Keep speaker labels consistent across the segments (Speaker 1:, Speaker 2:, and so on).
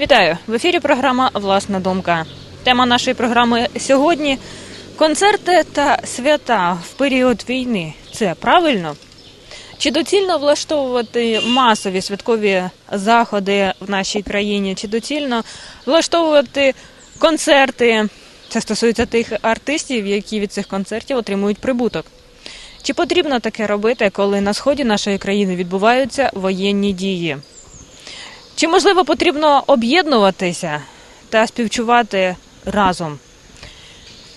Speaker 1: Вітаю в ефірі. Програма Власна думка. Тема нашої програми сьогодні концерти та свята в період війни. Це правильно? Чи доцільно влаштовувати масові святкові заходи в нашій країні? Чи доцільно влаштовувати концерти? Це стосується тих артистів, які від цих концертів отримують прибуток. Чи потрібно таке робити, коли на сході нашої країни відбуваються воєнні дії? Чи можливо потрібно об'єднуватися та співчувати разом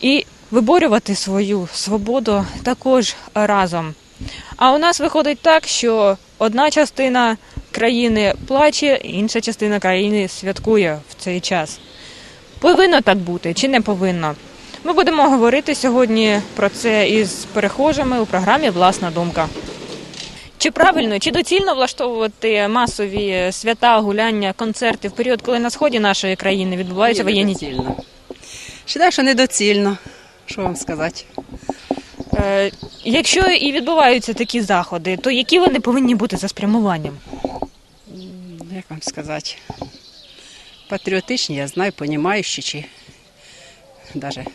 Speaker 1: і виборювати свою свободу також разом? А у нас виходить так, що одна частина країни плаче, інша частина країни святкує в цей час. Повинно так бути чи не повинно? Ми будемо говорити сьогодні про це із перехожими у програмі Власна думка. Чи правильно, чи доцільно влаштовувати масові свята, гуляння, концерти в період, коли на сході нашої країни відбуваються
Speaker 2: Ні,
Speaker 1: воєнні дії?
Speaker 2: недоцільно. Вважаю, що недоцільно. Що вам сказати?
Speaker 1: Е, якщо і відбуваються такі заходи, то які вони повинні бути за спрямуванням?
Speaker 2: Як вам сказати? Патріотичні, я знаю, понімаючі чи навіть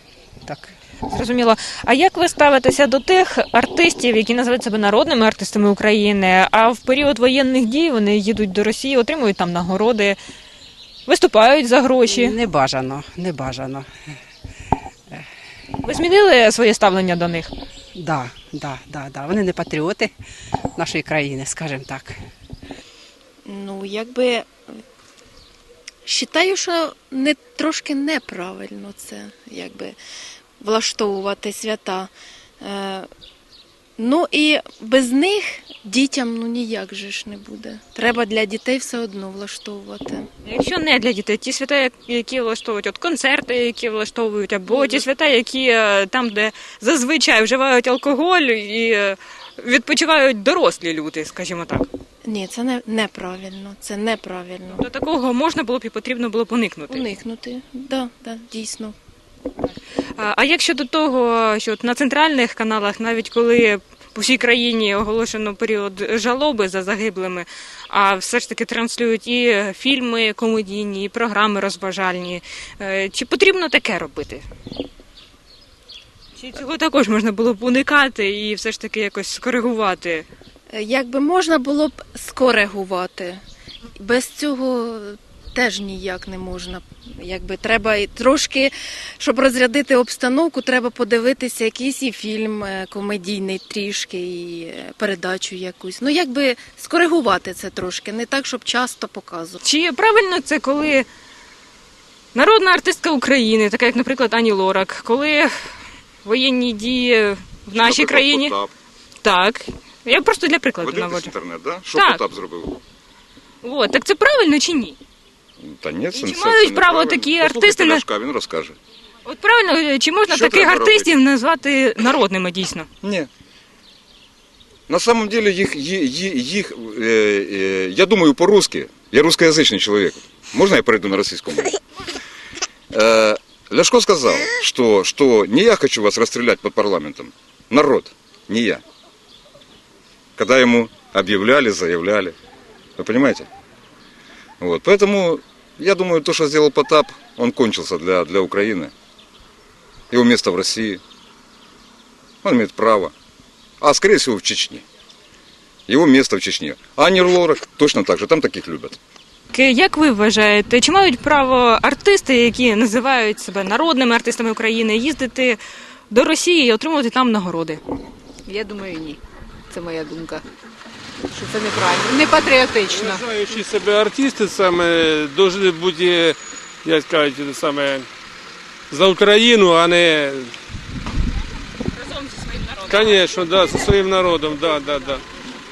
Speaker 2: так.
Speaker 1: Зрозуміло. А як ви ставитеся до тих артистів, які називають себе народними артистами України, а в період воєнних дій вони їдуть до Росії, отримують там нагороди, виступають за гроші?
Speaker 2: Не бажано, не бажано.
Speaker 1: Ви змінили своє ставлення до них?
Speaker 2: Да, да, да, да. Вони не патріоти нашої країни, скажімо так.
Speaker 3: Ну, якби вважаю, що не трошки неправильно це, якби влаштовувати свята. Е, ну і без них дітям ну ніяк же ж не буде. Треба для дітей все одно влаштовувати.
Speaker 1: Якщо не для дітей, ті свята, які влаштовують, от концерти, які влаштовують, або ті свята, які е, там, де зазвичай вживають алкоголь і е, відпочивають дорослі люди, скажімо так.
Speaker 3: Ні, це не, неправильно. Це неправильно.
Speaker 1: До такого можна було б і потрібно було б уникнути.
Speaker 3: Уникнути. Да, да, дійсно.
Speaker 1: А як щодо того, що на центральних каналах, навіть коли по всій країні оголошено період жалоби за загиблими, а все ж таки транслюють і фільми комедійні, і програми розважальні, е, чи потрібно таке робити? Чи цього також можна було б уникати і все ж таки якось скоригувати?
Speaker 3: Е, Якби можна було б скоригувати. Без цього теж ніяк не можна. Якби треба і трошки, щоб розрядити обстановку, треба подивитися якийсь і фільм е, комедійний трішки, і е, передачу якусь. Ну, якби скоригувати це трошки, не так, щоб часто показувати.
Speaker 1: Чи правильно це, коли народна артистка України, така як, наприклад, Ані Лорак, коли воєнні дії в нашій країні.
Speaker 4: Потап.
Speaker 1: Так. Я просто для прикладу наводжу.
Speaker 4: інтернет, да? Що
Speaker 1: Так.
Speaker 4: Потап зробив?
Speaker 1: О, так це правильно чи ні?
Speaker 4: Та ні, це,
Speaker 1: чи
Speaker 4: це,
Speaker 1: мають
Speaker 4: це
Speaker 1: право
Speaker 4: неправильно.
Speaker 1: такі
Speaker 4: Послухайте
Speaker 1: артисти на-
Speaker 4: Ляшка, він розкаже.
Speaker 1: От правильно, чи можна
Speaker 4: Що
Speaker 1: таких
Speaker 4: треба
Speaker 1: артистів назвати народними дійсно?
Speaker 4: Ні. На самом деле їх, ї- ї- їх е, е, я думаю по-русски, я русскоязичний чоловік. Можна я перейду на російську мову? Е, Ляшко сказав, що, що не я хочу вас расстрелять под парламентом, народ, не я. Когда ему объявляли, заявляли. Вы понимаете? Вот. Поэтому я думаю, то, что сделал Потап, он кончился для, для Украины. Его место в России. Он имеет право. А скорее всего в Чечне. Его место в Чечне. А Ани точно так же, там таких любят.
Speaker 1: Як ви вважаєте, чи мають право артисти, які називають себе народними артистами України, їздити до Росії і отримувати там нагороди?
Speaker 5: Я думаю, ні. Це моя думка. Що це неправильно, не патріотично.
Speaker 6: Вважаючи себе артисти саме повинні бути, як кажуть, саме за Україну, а не
Speaker 1: Разом зі своїм народом.
Speaker 6: Звісно, да, зі своїм народом, да, да, да.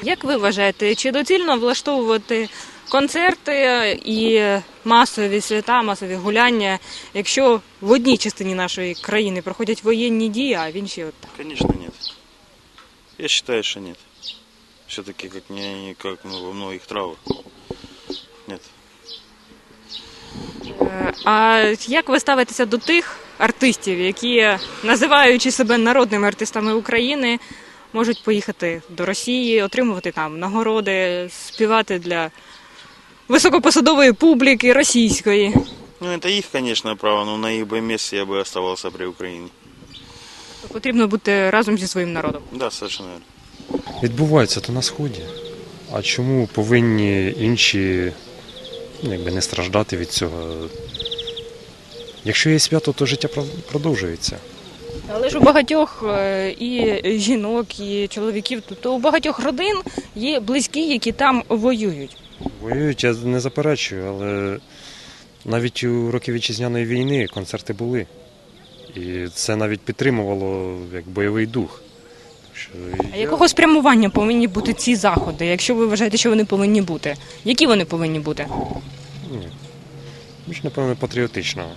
Speaker 1: Як ви вважаєте, чи доцільно влаштовувати концерти і масові свята, масові гуляння, якщо в одній частині нашої країни проходять воєнні дії, а в іншій от так?
Speaker 7: Конечно, нет. Я считаю, что нет Все-таки как не не как ну, во многих травах. Нет.
Speaker 1: Е, А як ви ставитеся до тих артистів, які, називаючи себе народними артистами України, можуть поїхати до Росії, отримувати там нагороди, співати для високопосадової публіки російської.
Speaker 7: Ну, это их, конечно, право, но на их бы месте я бы оставался при Украине.
Speaker 1: Потрібно бути разом зі своїм народом.
Speaker 7: Да, совершенно верно.
Speaker 8: Відбувається то на сході. А чому повинні інші ну, якби не страждати від цього? Якщо є свято, то життя продовжується.
Speaker 1: Але ж у багатьох е, і жінок, і чоловіків, тобто у багатьох родин є близькі, які там воюють.
Speaker 8: Воюють, я не заперечую, але навіть у роки вітчизняної війни концерти були. І це навіть підтримувало як бойовий дух.
Speaker 1: А
Speaker 8: я-
Speaker 1: якого спрямування повинні бути ці заходи, якщо ви вважаєте, що вони повинні бути? Які вони повинні бути?
Speaker 8: Ні. Більш, напевно, патріотичного,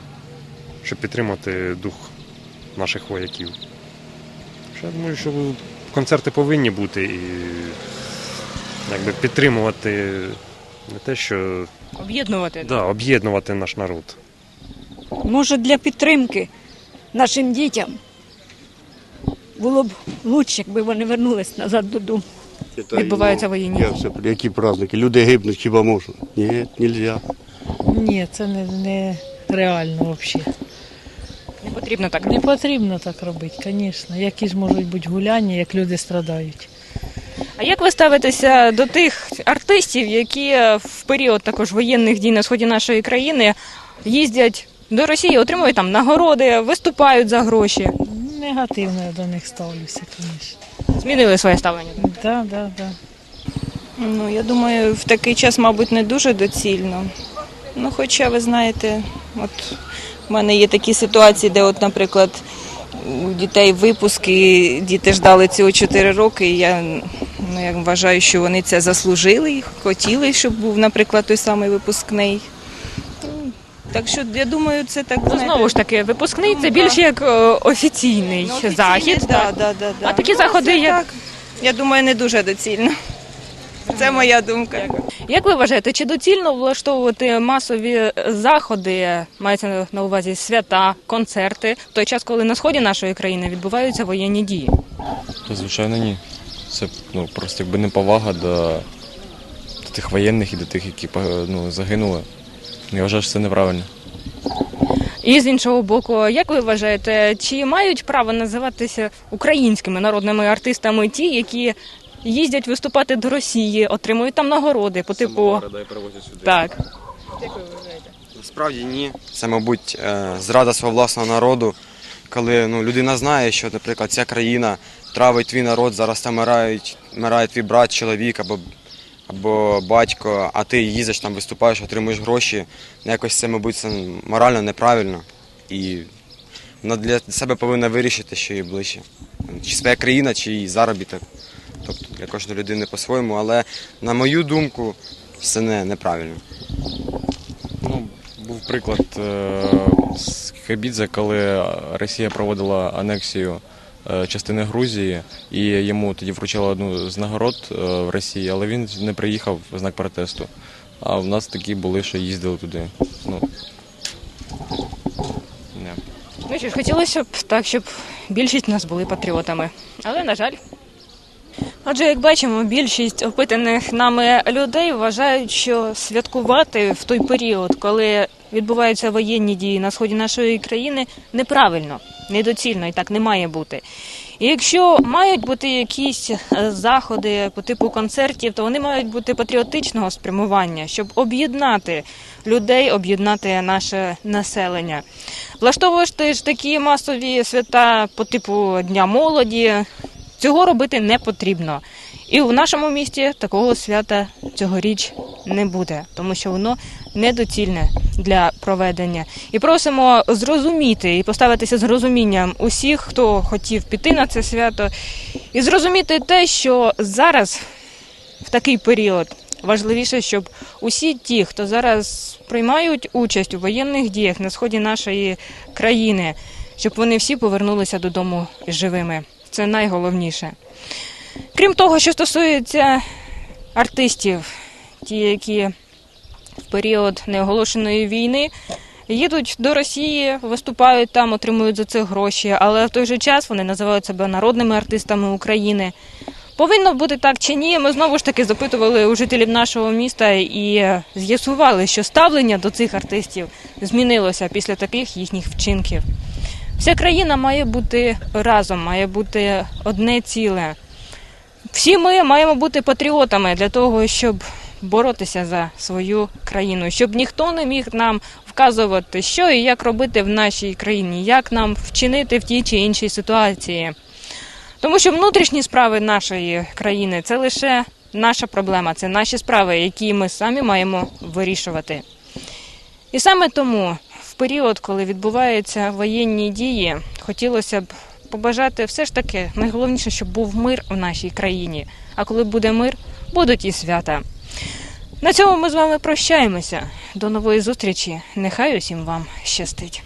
Speaker 8: щоб підтримати дух наших вояків. Я думаю, що концерти повинні бути і якби підтримувати не те, що
Speaker 1: Об'єднувати?
Speaker 8: да, об'єднувати наш народ.
Speaker 9: Може, для підтримки нашим дітям було б краще, якби вони вернулись назад додому.
Speaker 1: Відбуваються воєнні
Speaker 10: Я все, які праздники? Люди гибнуть, хіба можна? Ні, нельзя.
Speaker 11: Ні, це не, не реально взагалі.
Speaker 1: Не потрібно так.
Speaker 11: Не потрібно так робити, звісно. Які ж можуть бути гуляння, як люди страдають.
Speaker 1: А як ви ставитеся до тих артистів, які в період також воєнних дій на сході нашої країни їздять до Росії, отримують там нагороди, виступають за гроші?
Speaker 11: Негативно я до них ставлюся, звісно.
Speaker 1: Змінили своє ставлення?
Speaker 11: Так, так, так.
Speaker 12: Ну, я думаю, в такий час, мабуть, не дуже доцільно. Ну, хоча, ви знаєте, от в мене є такі ситуації, де, от, наприклад, у дітей випуски, діти ждали цього 4 роки, і я ну, я вважаю, що вони це заслужили і хотіли, щоб був, наприклад, той самий випускний. Так що я думаю, це так
Speaker 1: Ну,
Speaker 12: знаєте,
Speaker 1: знову ж таки, випускний це
Speaker 12: Ну,
Speaker 1: більш як е, офіційний
Speaker 12: ну, офіційний,
Speaker 1: захід.
Speaker 12: Да,
Speaker 1: так.
Speaker 12: да, да, да.
Speaker 1: А такі
Speaker 12: Ну,
Speaker 1: заходи,
Speaker 12: це
Speaker 1: як-
Speaker 12: так, я думаю, не дуже доцільно. Це моя думка.
Speaker 1: Як ви вважаєте, чи доцільно влаштовувати масові заходи, мається на увазі свята, концерти, в той час, коли на сході нашої країни відбуваються воєнні дії?
Speaker 13: То, звичайно, ні. Це ну, просто якби неповага до, до тих воєнних і до тих, які ну, загинули. Я вважаю, що це неправильно.
Speaker 1: І з іншого боку, як ви вважаєте, чи мають право називатися українськими народними артистами ті, які їздять виступати до Росії, отримують там нагороди по типу так. Як ви вважаєте?
Speaker 14: Насправді ні. Це, мабуть, е, зрада свого власного народу, коли ну, людина знає, що, наприклад, ця країна травить твій народ, зараз там вмирають, вмирає твій брат, чоловік або, або батько, а ти їздиш там, виступаєш, отримуєш гроші. Якось це, мабуть, це морально неправильно. І вона для себе повинна вирішити, що їй ближче. Чи своя країна, чи її заробіток. Тобто для кожної людини по-своєму, але на мою думку, це не, неправильно.
Speaker 13: Ну, був приклад е, з Хабідзе, коли Росія проводила анексію частини Грузії, і йому тоді вручили одну з нагород е, в Росії, але він не приїхав в знак протесту. А в нас такі були, що їздили туди. Ну, не.
Speaker 1: Ну що ж, хотілося б так, щоб більшість нас були патріотами. Але, на жаль. Отже, як бачимо, більшість опитаних нами людей вважають, що святкувати в той період, коли відбуваються воєнні дії на сході нашої країни, неправильно, недоцільно і так не має бути. І якщо мають бути якісь е, заходи по типу концертів, то вони мають бути патріотичного спрямування, щоб об'єднати людей, об'єднати наше населення. Влаштовувати ж такі масові свята по типу Дня молоді. Цього робити не потрібно. І в нашому місті такого свята цьогоріч не буде, тому що воно недоцільне для проведення. І просимо зрозуміти і поставитися з розумінням усіх, хто хотів піти на це свято, і зрозуміти те, що зараз, в такий період, важливіше, щоб усі ті, хто зараз приймають участь у воєнних діях на сході нашої країни, щоб вони всі повернулися додому живими. Це найголовніше. Крім того, що стосується артистів, ті, які в період неоголошеної війни їдуть до Росії, виступають там, отримують за це гроші, але в той же час вони називають себе народними артистами України. Повинно бути так чи ні? Ми знову ж таки запитували у жителів нашого міста і з'ясували, що ставлення до цих артистів змінилося після таких їхніх вчинків. Вся країна має бути разом, має бути одне ціле. Всі ми маємо бути патріотами для того, щоб боротися за свою країну, щоб ніхто не міг нам вказувати, що і як робити в нашій країні, як нам вчинити в тій чи іншій ситуації. Тому що внутрішні справи нашої країни це лише наша проблема, це наші справи, які ми самі маємо вирішувати. І саме тому, період, коли відбуваються воєнні дії, хотілося б побажати все ж таки найголовніше, щоб був мир в нашій країні. А коли буде мир, будуть і свята. На цьому ми з вами прощаємося. До нової зустрічі. Нехай усім вам щастить.